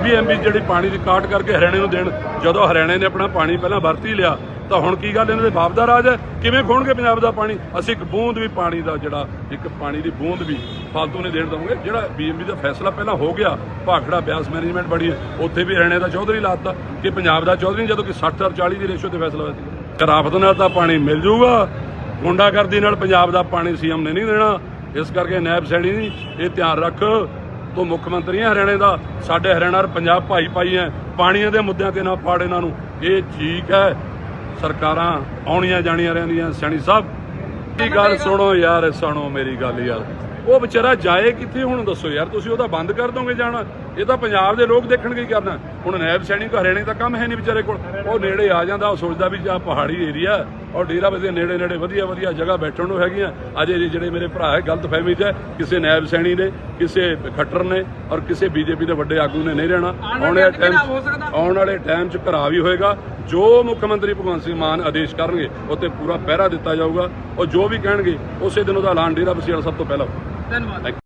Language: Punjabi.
ਬੀਬੀਐਮਬੀ ਜਿਹੜੀ ਪਾਣੀ ਦੀ ਕਾਟ ਕਰਕੇ ਹਰਿਆਣੇ ਨੂੰ ਦੇਣ, ਜਦੋਂ ਹਰਿਆਣੇ ਨੇ ਆਪਣਾ ਪਾਣੀ ਪਹਿਲਾਂ ਵਰਤੀ ਲਿਆ, ਤਾਂ ਹੁਣ ਕੀ ਗੱਲ ਇਹਨਾਂ ਦੇ ਬਾਪ ਦਾ ਰਾਜ ਹੈ? ਕਿਵੇਂ ਖੋਣਗੇ ਪੰਜਾਬ ਦਾ ਪਾਣੀ? ਅਸੀਂ ਇੱਕ ਬੂੰਦ ਵੀ ਪਾਣੀ ਦਾ ਜਿਹੜਾ, ਇੱਕ ਪਾਣੀ ਦੀ ਬੂੰਦ ਵੀ ਫਾਲਤੂ ਨਹੀਂ ਦੇਣ ਦਵਾਂਗੇ। ਜਿਹੜਾ ਬੀਐਮਬੀ ਦਾ ਫੈਸਲਾ ਪਹਿਲਾਂ ਹੋ ਗਿਆ, ਭਾਖੜਾ ਬਿਆਸ ਮੈਨੇਜਮੈਂਟ ਬੜੀ ਹੈ, ਉੱਥੇ ਵੀ ਹਰਿਆਣੇ ਦਾ ਚੌਧਰੀ ਲਾਤਾ, ਕਿ ਪੰਜਾਬ ਦਾ ਚੌਧਰੀ ਜਦੋਂ ਕਿ 60 ਔਰ 40 ਦੀ ਰੇਸ਼ੋ ਤੇ ਫੈਸਲਾ ਹੋਇਆ ਸੀ। ਕਰਾਫਤ ਨਾਲ ਤਾਂ ਪਾਣੀ ਮਿਲ ਜੂਗਾ, ਗੁੰਡਾਗਰਦੀ ਨਾਲ ਪੰਜਾਬ ਦਾ ਪਾਣੀ ਸੀਐਮ ਨੇ ਨਹੀਂ ਦੇਣਾ, ਇਸ ਕਰਕੇ ਨੈਬ ਸੈਣੀ ਇਹ ਧਿਆਨ ਰੱਖ। ਤੂੰ ਮੁੱਖ ਮੰਤਰੀ ਹੈ ਹਰਿਆਣੇ ਦਾ ਸਾਡੇ ਹਰਿਆਣਾ ਔਰ ਪੰਜਾਬ ਭਾਈ ਭਾਈ ਹੈ ਪਾਣੀਆਂ ਦੇ ਮੁੱਦਿਆਂ ਤੇ ਨਾ ਫਾੜ ਇਹਨਾਂ ਨੂੰ। ਇਹ ਠੀਕ ਹੈ ਸਰਕਾਰਾਂ ਆਉਣੀਆਂ ਜਾਣੀਆਂ ਰਹਿੰਦੀਆਂ ਸੈਣੀ ਸਾਹਿਬ। ਕੀ ਗੱਲ ਸੁਣੋ ਯਾਰ ਸੁਣੋ ਮੇਰੀ ਗੱਲ ਯਾਰ। ਉਹ ਵਿਚਾਰਾ ਜਾਏ ਕਿੱਥੇ ਹੁਣ ਦੱਸੋ ਯਾਰ ਤੁਸੀਂ ਉਹਦਾ ਬੰਦ ਕਰ ਦੋਗੇ ਜਾਣਾ। ਇਹ ਤਾਂ ਪੰਜਾਬ ਦੇ ਲੋਕ ਦੇਖਣਗੇ ਕੀ ਕਰਨਾ। ਹੁਣ ਨੈਬ ਸੈਣੀ ਕੋ ਹਰਿਆਣੇ ਦਾ ਕੰਮ ਹੈ ਨਹੀਂ ਵਿਚਾਰੇ ਕੋਲ। ਉਹ ਨੇੜੇ ਆ ਜਾਂਦਾ ਉਹ ਸੋਚਦਾ ਵੀ ਜਾ ਪਹਾੜੀ ਏਰੀਆ। ਔਰ ਡੇਰਾ ਬਸੇ ਨੇੜੇ ਨੇੜੇ ਵਧੀਆ ਵਧੀਆ ਜਗ੍ਹਾ ਬੈਠਣ ਨੂੰ ਹੈਗੀਆਂ। ਅਜੇ ਜਿਹੜੇ ਮੇਰੇ ਭਰਾ ਹੈ ਗਲਤ ਫਹਿਮੀ 'ਚ ਕਿਸੇ ਨੈਬ ਸੈਣੀ ਨੇ ਕਿਸੇ ਖੱਟਰ ਨੇ ਔਰ ਕਿਸੇ ਬੀਜੇਪੀ ਦੇ ਵੱਡੇ ਆਗੂ ਨੇ ਨਹੀਂ ਰਹਿਣਾ। ਆਉਣ ਵਾਲੇ ਟਾਈਮ ਆਉਣ ਵਾਲੇ ਟਾਈਮ 'ਚ ਘਰਾ ਵੀ ਹੋਏਗਾ। ਜੋ ਮੁੱਖ ਮੰਤਰੀ ਭਗਵੰਤ ਸਿੰਘ ਮਾਨ ਆਦੇਸ਼ ਕਰਨਗੇ ਉੱਤੇ ਪੂਰਾ ਪਹਿਰਾ ਦਿੱਤਾ ਜਾਊਗਾ। ਉਹ ਜੋ ਵੀ ਕਹਿਣਗੇ ਉਸੇ ਦਿਨ ਉਹਦਾ ਐਲਾਨ ਡੇਰਾ ਬਸੀ ਵਾਲਾ ਸਭ ਤੋਂ ਪਹਿਲਾਂ। ਧੰਨਵਾਦ।